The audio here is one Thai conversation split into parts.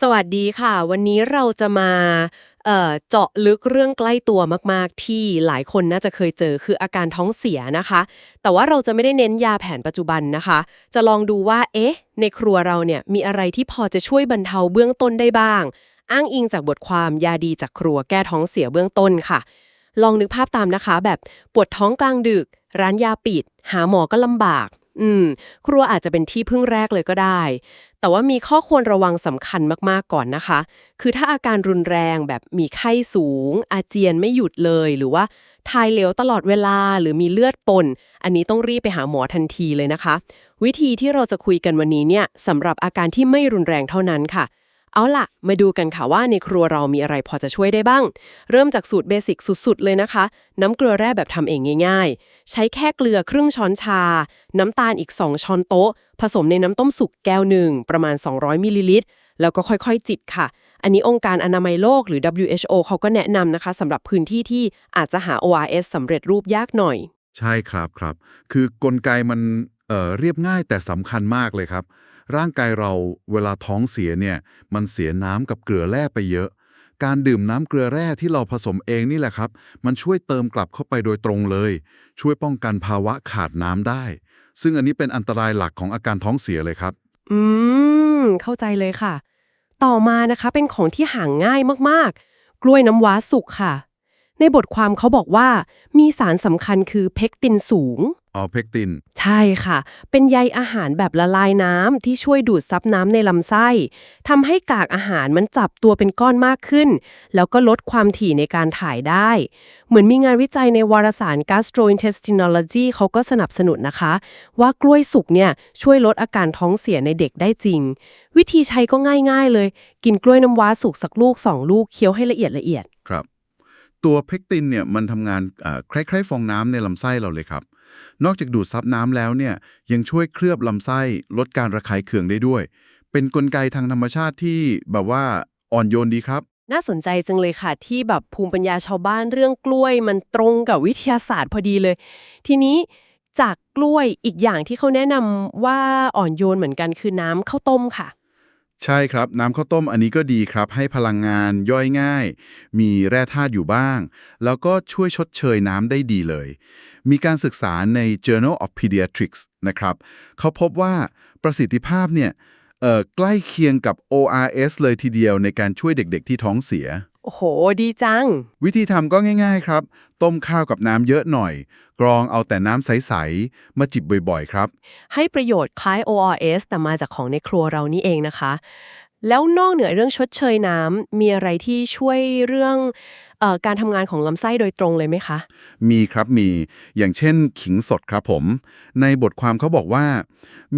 สวัสดีค่ะ วันนี้เราจะมาเจาะลึกเรื่องใกล้ตัวมาก ๆ ที่หลายคนน่าจะเคยเจอคืออาการท้องเสียนะคะ แต่ว่าเราจะไม่ได้เน้นยาแผนปัจจุบันนะคะ จะลองดูว่า เอ๊ะ ในครัวเราเนี่ยมีอะไรที่พอจะช่วยบรรเทาเบื้องต้นได้บ้าง อ้างอิงจากบทความยาดีจากครัวแก้ท้องเสียเบื้องต้นค่ะ ลองนึกภาพตามนะคะ แบบปวดท้องกลางดึก ร้านยาปิด หาหมอก็ลำบากอืมครัวอาจจะเป็นที่พึ่งแรกเลยก็ได้ แต่ว่ามีข้อควรระวังสำคัญมากๆก่อนนะคะ คือถ้าอาการรุนแรงแบบมีไข้สูง อาเจียนไม่หยุดเลย หรือว่าทายเหลวตลอดเวลาหรือมีเลือดปน อันนี้ต้องรีบไปหาหมอทันทีเลยนะคะ วิธีที่เราจะคุยกันวันนี้เนี่ยสำหรับอาการที่ไม่รุนแรงเท่านั้นค่ะ เอาล่ะ มาดูกันค่ะว่าในครัวเรามีอะไรพอจะช่วยได้บ้าง เริ่มจากสูตรเบสิกสุดๆ เลยนะคะ น้ำเกลือแร่แบบทำเองง่าย ๆ ใช้แค่เกลือครึ่งช้อนชา น้ำตาลอีก 2 ช้อนโต๊ะ ผสมในน้ำต้มสุกแก้วหนึ่งประมาณ 200มิลลิลิตรแล้วก็ค่อยๆ จิบค่ะ อันนี้องค์การอนามัยโลกหรือ WHO เขาก็แนะนำนะคะสำหรับพื้นที่ที่อาจจะหา ORS สำเร็จรูปยากหน่อย ใช่ครับครับ คือกลไกมันเอ่อเรียบง่ายแต่สำคัญมากเลยครับ ร่างกายเราเวลาท้องเสียเนี่ย มันเสียน้ำกับเกลือแร่ไปเยอะ การดื่มน้ำเกลือแร่ที่เราผสมเองนี่แหละครับ มันช่วยเติมกลับเข้าไปโดยตรงเลย ช่วยป้องกันภาวะขาดน้ำได้ ซึ่งอันนี้เป็นอันตรายหลักของอาการท้องเสียเลยครับ อืม เข้าใจเลยค่ะ ต่อมานะคะเป็นของที่หาง่ายมากๆ กล้วยน้ำว้าสุกค่ะ ในบทความเขาบอกว่า มีสารสำคัญคือเพกตินสูงออเพกติน ใช่ค่ะ เป็นใยอาหารแบบละลายน้ำที่ช่วยดูดซับน้ำในลำไส้ทำให้กากอาหารมันจับตัวเป็นก้อนมากขึ้น แล้วก็ลดความถี่ในการถ่ายได้ เหมือนมีงานวิจัยในวารสาร gastrointestinology เขาก็สนับสนุนนะคะ ว่ากล้วยสุกเนี่ยช่วยลดอาการท้องเสียในเด็กได้จริง วิธีใช้ก็ง่ายๆเลย กินกล้วยน้ำว้าสุกสักลูกสองลูกเคี้ยวให้ละเอียดละเอียดครับ ตัวเพกตินเนี่ยมันทำงานคล้ายๆฟองน้ำในลำไส้เราเลยครับ นอกจากดูดซับน้ำแล้วเนี่ยยังช่วยเคลือบลำไส้ลดการระคายเคืองได้ด้วย เป็นกลไกทางธรรมชาติที่แบบว่าอ่อนโยนดีครับ น่าสนใจจังเลยค่ะ ที่แบบภูมิปัญญาชาวบ้านเรื่องกล้วย มันตรงกับวิทยาศาสตร์พอดีเลย ทีนี้จากกล้วยอีกอย่างที่เขาแนะนำว่าอ่อนโยนเหมือนกันคือน้ำข้าวต้มค่ะ ใช่ครับ น้ำข้าวต้มอันนี้ก็ดีครับ ให้พลังงานย่อยง่าย มีแร่ธาตุอยู่บ้าง แล้วก็ช่วยชดเชยน้ำได้ดีเลย มีการศึกษาใน Journal of Pediatrics นะครับ เขาพบว่าประสิทธิภาพเนี่ยเออใกล้เคียงกับ ORS เลยทีเดียวในการช่วยเด็กๆที่ท้องเสีย โอ้โห ดีจัง วิธีทำก็ง่าย ๆ ครับ ต้มข้าวกับน้ำเยอะหน่อย กรองเอาแต่น้ำใส ๆ มาจิบบ่อย ๆ ครับ ให้ประโยชน์คล้าย ORS แต่มาจากของในครัวเรานี่เองนะคะ แล้วนอกเหนือเรื่องชดเชยน้ำมีอะไรที่ช่วยเรื่องเออการทำงานของลำไส้โดยตรงเลยไหมคะ มีครับมีอย่างเช่นขิงสดครับผม ในบทความเขาบอกว่า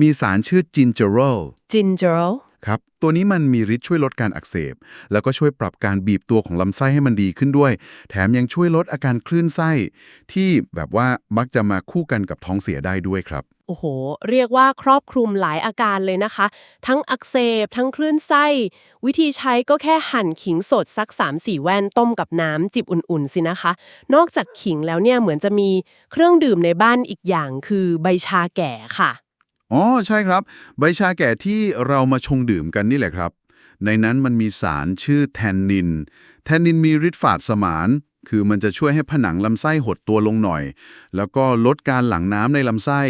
มีสารชื่อจินเจอโรล ginger ครับ ตัวนี้มันมีฤทธิ์ช่วยลดการอักเสบ แล้วก็ช่วยปรับการบีบตัวของลำไส้ให้มันดีขึ้นด้วย แถมยังช่วยลดอาการคลื่นไส้ ที่แบบว่ามักจะมาคู่กันกับท้องเสียได้ด้วยครับ โอ้โห เรียกว่าครอบคลุมหลายอาการเลยนะคะ ทั้งอักเสบ ทั้งคลื่นไส้ วิธีใช้ก็แค่หั่นขิงสดสัก 3-4 แว่นต้มกับน้ำจิบอุ่นๆสินะคะ นอกจากขิงแล้วเนี่ยเหมือนจะมีเครื่องดื่มในบ้านอีกอย่างคือใบชาแก่ค่ะ อ๋อใช่ครับ ใบชาแก่ที่เรามาชงดื่มกันนี่แหละครับ ในนั้นมันมีสารชื่อแทนนิน แทนนินมีฤทธิ์ฝาดสมาน คือมันจะช่วยให้ผนังลำไส้หดตัวลงหน่อย แล้วก็ลดการหลั่งน้ำในลำไส้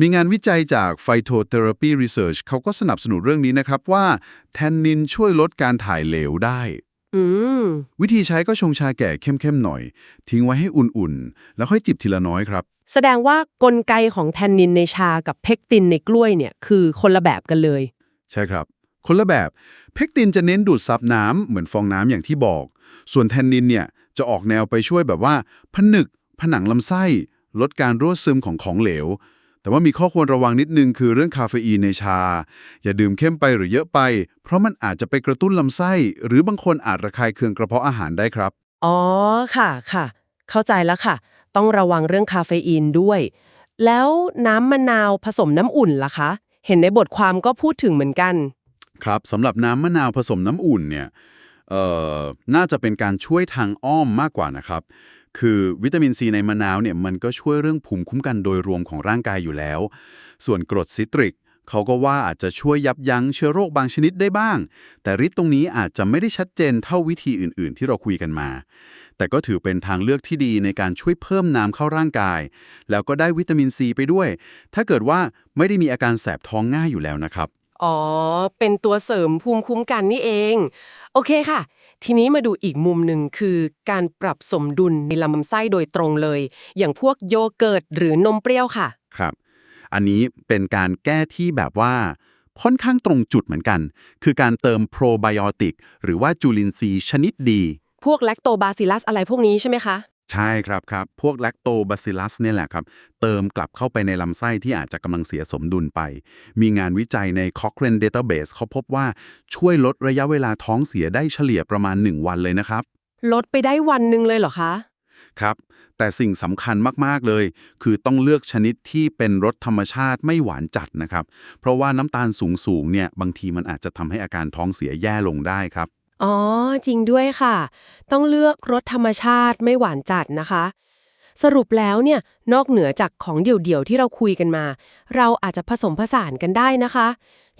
มีงานวิจัยจาก Phytotherapy Research เขาก็สนับสนุนเรื่องนี้นะครับว่า แทนนินช่วยลดการถ่ายเหลวได้ อืม วิธีใช้ก็ชงชาแก่เข้มๆหน่อย ทิ้งไว้ให้อุ่นๆ แล้วค่อยจิบทีละน้อยครับ แสดงว่ากลไกของแทนนินในชากับเพกตินในกล้วยเนี่ยคือคนละแบบกันเลย ใช่ครับ คนละแบบ เพกตินจะเน้นดูดซับน้ำเหมือนฟองน้ำอย่างที่บอก ส่วนแทนนินเนี่ยจะออกแนวไปช่วยแบบว่า ผนึก ผนังลำไส้ ลดการรั่วซึมของของเหลว แต่ว่ามีข้อควรระวังนิดนึงคือเรื่องคาเฟอีนในชา อย่าดื่มเข้มไปหรือเยอะไป เพราะมันอาจจะไปกระตุ้นลำไส้ หรือบางคนอาจระคายเคืองกระเพาะอาหารได้ครับ อ๋อค่ะค่ะ เข้าใจแล้วค่ะ ต้องระวังเรื่องคาเฟอีนด้วย แล้วน้ำมะนาวผสมน้ำอุ่นล่ะคะ เห็นในบทความก็พูดถึงเหมือนกัน ครับสำหรับน้ำมะนาวผสมน้ำอุ่นเนี่ย เอ่อน่าจะเป็นการช่วยทางอ้อมมากกว่านะครับ คือวิตามินซีในมะนาวเนี่ยมันก็ช่วยเรื่องภูมิคุ้มกันโดยรวมของร่างกายอยู่แล้ว ส่วนกรดซิตริกเขาก็ว่าอาจจะช่วยยับยั้งเชื้อโรคบางชนิดได้บ้าง แต่ฤทธิ์ตรงนี้อาจจะไม่ได้ชัดเจนเท่าวิธีอื่น ๆ ที่เราคุยกันมา แต่ก็ถือเป็นทางเลือกที่ดีในการช่วยเพิ่มน้ำเข้าร่างกาย แล้วก็ได้วิตามินซีไปด้วย ถ้าเกิดว่าไม่ได้มีอาการแสบท้องง่ายอยู่แล้วนะครับ อ๋อ เป็นตัวเสริมภูมิคุ้มกันนี่เอง โอเคค่ะ ทีนี้มาดูอีกมุมหนึ่งคือการปรับสมดุลในลำไส้โดยตรงเลย อย่างพวกโยเกิร์ตหรือนมเปรี้ยวค่ะ ครับ อันนี้เป็นการแก้ที่แบบว่าค่อนข้างตรงจุดเหมือนกัน คือการเติมโปรไบโอติกหรือว่าจุลินทรีย์ชนิดดี พวกแลคโตบาซิลัสอะไรพวกนี้ใช่ไหมคะ ใช่ครับครับ พวกแลคโตบาซิลัสเนี่ยแหละครับ เติมกลับเข้าไปในลำไส้ที่อาจจะกำลังเสียสมดุลไป มีงานวิจัยใน Cochrane Database เขาพบว่าช่วยลดระยะเวลาท้องเสียได้เฉลี่ยประมาณ 1 วันเลยนะครับ ลดไปได้วันหนึ่งเลยเหรอคะ ครับ แต่สิ่งสำคัญมาก ๆ เลย คือต้องเลือกชนิดที่เป็นรสธรรมชาติไม่หวานจัดนะครับ เพราะว่าน้ำตาลสูงๆเนี่ยบางทีมันอาจจะทำให้อาการท้องเสียแย่ลงได้ครับ อ๋อ จริงด้วยค่ะ ต้องเลือกรสธรรมชาติไม่หวานจัดนะคะ สรุปแล้วเนี่ย นอกเหนือจากของเดี่ยวๆที่เราคุยกันมา เราอาจจะผสมผสานกันได้นะคะ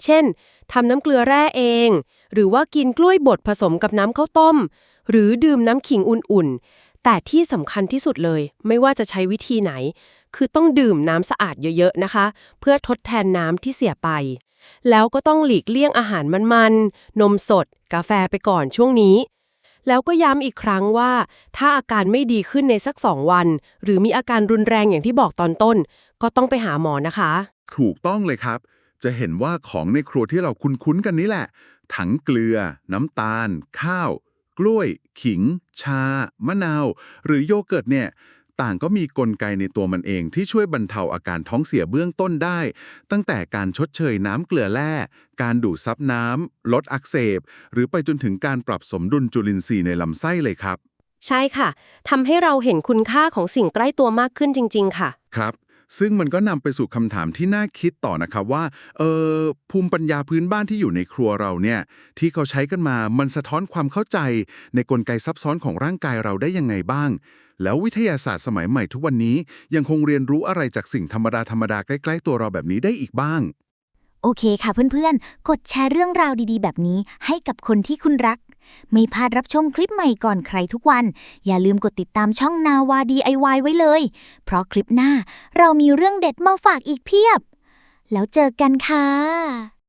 เช่นทำน้ำเกลือแร่เอง หรือว่ากินกล้วยบดผสมกับน้ำข้าวต้ม หรือดื่มน้ำขิงอุ่นๆ แต่ที่สำคัญที่สุดเลย ไม่ว่าจะใช้วิธีไหน คือต้องดื่มน้ำสะอาดเยอะๆนะคะ เพื่อทดแทนน้ำที่เสียไป แล้วก็ต้องหลีกเลี่ยงอาหารมันๆ นมสด กาแฟไปก่อนช่วงนี้ แล้วก็ย้ำอีกครั้งว่า ถ้าอาการไม่ดีขึ้นในสักสองวัน หรือมีอาการรุนแรงอย่างที่บอกตอนต้น ก็ต้องไปหาหมอนะคะ ถูกต้องเลยครับ จะเห็นว่าของในครัวที่เราคุ้นๆกันนี้แหละ ถังเกลือ น้ำตาล ข้าว กล้วย ขิง ชา มะนาว หรือโยเกิร์ตเนี่ย ต่างก็มีกลไกในตัวมันเองที่ช่วยบรรเทาอาการท้องเสียเบื้องต้นได้ ตั้งแต่การชดเชยน้ำเกลือแร่ การดูดซับน้ำลดอักเสบ หรือไปจนถึงการปรับสมดุลจุลินทรีย์ในลำไส้เลยครับ ใช่ค่ะทำให้เราเห็นคุณค่าของสิ่งใกล้ตัวมากขึ้นจริง ๆ ค่ะ ครับ ซึ่งมันก็นำไปสู่คำถามที่น่าคิดต่อนะครับว่าเออภูมิปัญญาพื้นบ้านที่อยู่ในครัวเราเนี่ยที่เขาใช้กันมามันสะท้อนความเข้าใจ ในกลไกซับซ้อนของร่างกายเราได้ยังไงบ้าง แล้ววิทยาศาสตร์สมัยใหม่ทุกวันนี้ยังคงเรียนรู้อะไรจากสิ่งธรรมดาธรรมดาๆใกล้ ๆ ตัวเราแบบนี้ได้อีกบ้าง โอเคค่ะเพื่อนๆ กดแชร์เรื่องราวดีๆ แบบนี้ให้กับคนที่คุณรัก ไม่พลาดรับชมคลิปใหม่ก่อนใครทุกวัน อย่าลืมกดติดตามช่องนาวา DIY ไว้เลย เพราะคลิปหน้าเรามีเรื่องเด็ดมาฝากอีกเพียบ แล้วเจอกันค่ะ